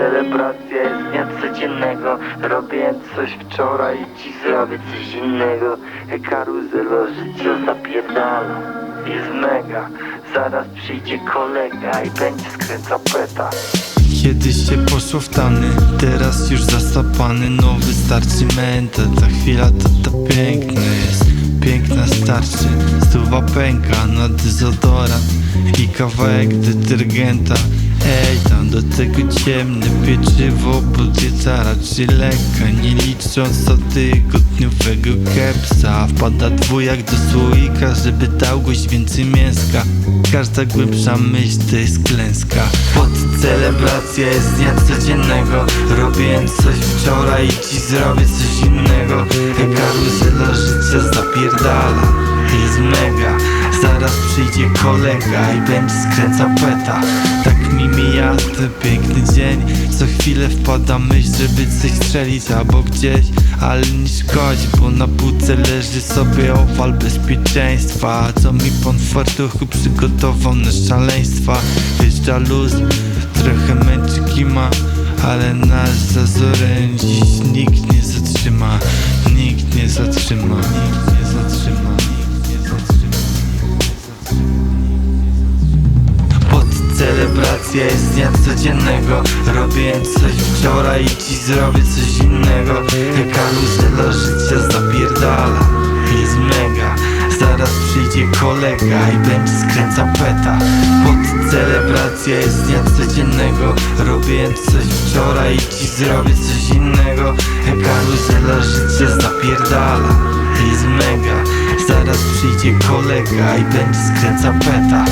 celebracja jest dnia codziennego. Robiłem coś wczoraj i dziś zrobię coś innego. Karuzelo życia zapierdala Jest mega. Zaraz przyjdzie kolega i będzie skręcał peta. Kiedyś się poszło w tany, teraz już zasapany. No wystarczy menta, ta chwila to to piękne jest. Piękna starczy, stuwa pęka na dezodorant I kawałek detergenta. Ej, tam do tego ciemne pieczywo, bo raczej lekka Nie licząc co tygodniowego kepsa. Wpada dwójak do słoika, żeby dał goś więcej mięska. Każda głębsza myśl to jest klęska. Pod celebracja jest dnia codziennego. Robiłem coś wczoraj i dziś zrobię coś innego. Karuzela życia zapierdala. Jest mega. Zaraz przyjdzie kolega i będzie skręcał peta Tak mi mija ten piękny dzień. Co chwilę wpada myśl, żeby coś strzelić albo gdzieś Ale nie szkodzi, bo na półce leży sobie owal bezpieczeństwa. Co mi pan w fartuchu przygotował na szaleństwa Wjeżdża luz, trochę męczy kima Ale nas zazorem nikt nie zatrzyma Nikt nie zatrzyma. Nikt celebracja jest dnia codziennego. Robiłem coś wczoraj i dziś zrobię coś innego. Karuzela życia zapierdala. Jest mega. Zaraz przyjdzie kolega i będzie skręcał peta. Pod celebracja jest dnia codziennego. Robiłem coś wczoraj i dziś zrobię coś innego. Karuzela życia zapierdala. Jest mega. Zaraz przyjdzie kolega i będzie skręcał peta